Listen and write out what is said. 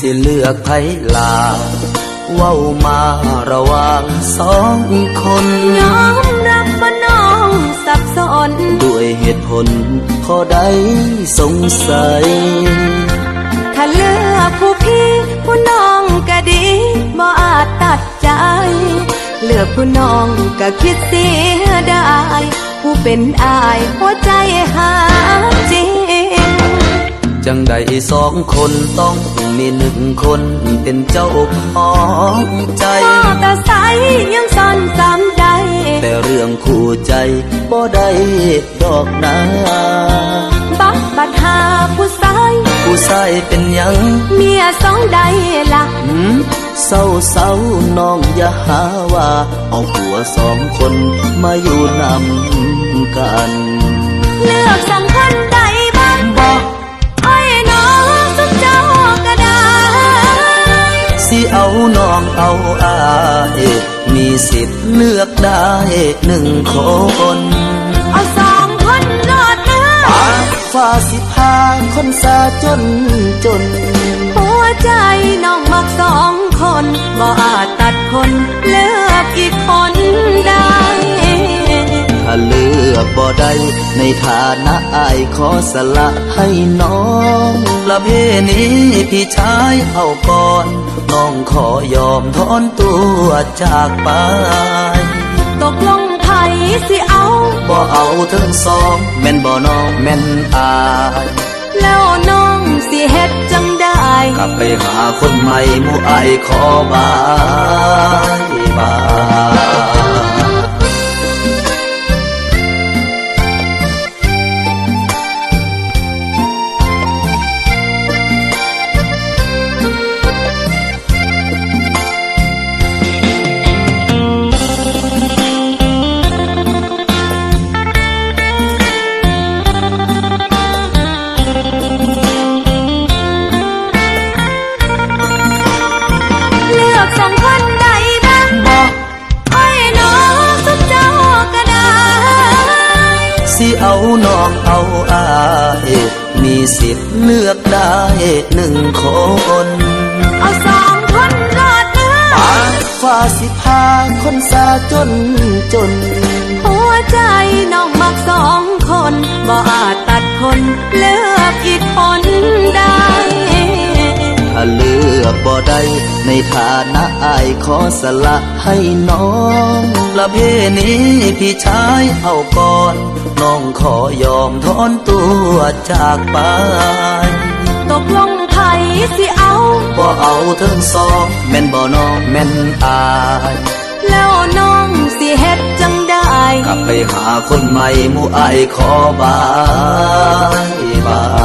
อกไผลาเว้ามาระหว่างสองคนยอมรับว่าน้องสับสน ด้วยเหตุผลพอได้สงสัย ถ้าเลือกผู้พี่ ผู้น้องก็ดีบ่อาจตัดใจ เลือกผู้น้องก็คิดเสียดายผู้เป็นอายหัวใจหาจริง จังใดสองคนต้องมีหนึ่งคนเป็นเจ้าของใจพ่อตาใสยังซ่อนจำได้ แต่เรื่องคู่ใจบ่ได้ดอกนาบักบัดหาผู้ชายผู้ชายเป็นหยัง เมียสองใดละหืมเศร้าเศร้าน้องอย่าหาว่า เอาผัวสองคนมาอยู่นำกัน เอาอายมีสิทธิ์เลือกได้หนึ่งคน เอาสองคนรอดนะฟ้าสิพาคนสาจนจน หัวใจน้องมักสองคนบ่อาจตัดคน เลือกอีกคนได้ถ้าเลือกบ่ ได้ ในฐานะอายขอสละให้น้องละเพนี้พี่ชายเอาก่อน น้องขอยอมถอนตัวจากไป ตกลงไผสิเอาบ่เอาทั้งสอง แม่นบ่น้องแม่นอายแล้วน้องสิเฮ็ดจังได้กลับไปหาคนใหม่หมู่อายขอบายบาย สิเอาน้องเอาอายมีสิทธิ์เลือกได้หนึ่งคน เอาสองคนรอดนะปากฟ้าสิพาคนสาจนจน หัวใจน้องมักสองคนบ่อาจตัดคนเลือกอีกคนได้ ถ้าเลือกบ่ได้ในฐานะอายขอสละให้น้องละเพนี้พี่ชายเอาก่อน น้องขอยอมถอนตัวจากไป ตกลงไผสิเอาบ่เอาทั้งสองแม่นบ่น้องแม่นอาย แล้วน้องสิเฮ็ดจังได้กลับไปหาคนใหม่หมู่อายขอบายบาย